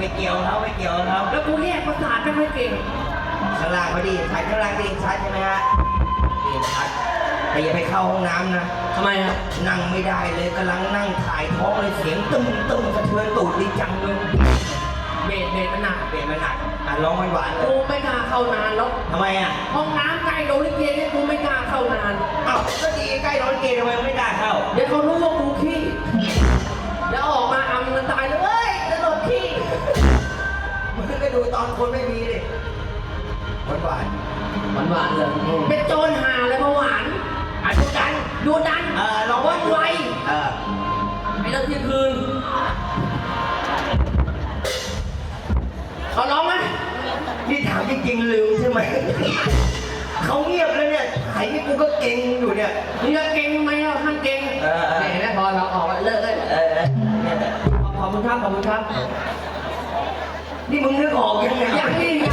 ไม่เกี่ยวเขาไม่เกี่ยวเขาแล้วกูแยกประสาทไม่ค่อยเก่งข้างล่างเขาดีถ่ายข้างล่างได้ยินชัดใช่ไหมฮะได้ยินชัดแต่อย่าไปเข้าห้องน้ำนะทำไมครับนั่งไม่ได้เลยกำลังนั่งถ่ายท้องเลยเสียงตึ้มตึ้มสะเทือนตูดดีจังเลยเบรเบรมันหนักเปลี่ยนมาหนักอะร้องหวานๆเลกูยไม่กล้าเข้านานแล้วทำไมอะห้องน้ำใกล้โรงลิเกเนี่ยกูไม่กล้าเข้านานเอ้าก็ดีใกล้ร้อนเกย์ทำไมไม่กล้าเข้าเดี๋ยวเขารู้ว่ากูขี้ ดูตอนคนไม่มีดิหวานหวานหวานหวานๆเลยเป็นโจรหาเลยมาหวานๆอะดูกันดูดัน เออลองว่องไวเออไอ้เรื่องเที่ยงคืนเขาร้องไหมนี่ถามจริงๆลืมใช่ไหมเขาเงียบแล้วเนี่ยถ่ายนี่กูก็เก่งอยู่เนี่ยมึงจะเก่งไหมอะท่านเก่งเออเออแหมพอเราออกแล้วเลิกเลยเออเออเนี่ยแหละขอบคุณครับขอบคุณครับ นี่มึงนึกออกยังไงอย่างนี้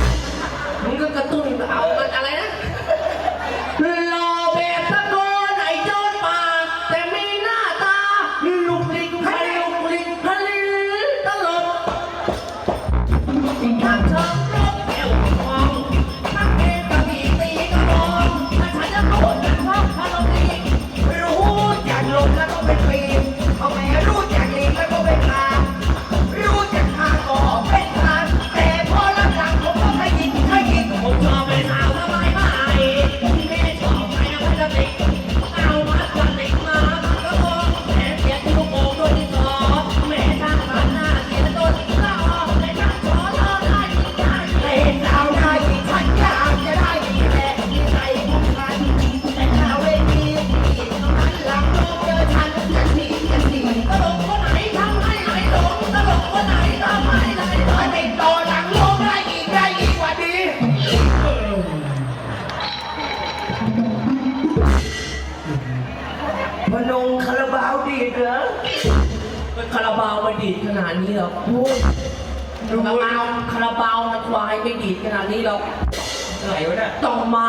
พนงคาราบาวดีดเหรอคาราบาวมาดีดขนาดนี้หรอคาราบาวคาราบาวนะควายไม่ดีดขนาดนี้หรอกไหนวะเนี่ยต้องมา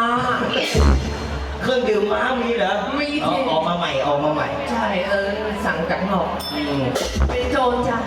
เครื่องดื่มม้ามีเหรอมีสิ เอาออกมาใหม่ออกมาใหม่ ใช่เออสั่งจากนอกอืมเป็นโจรจ้ะ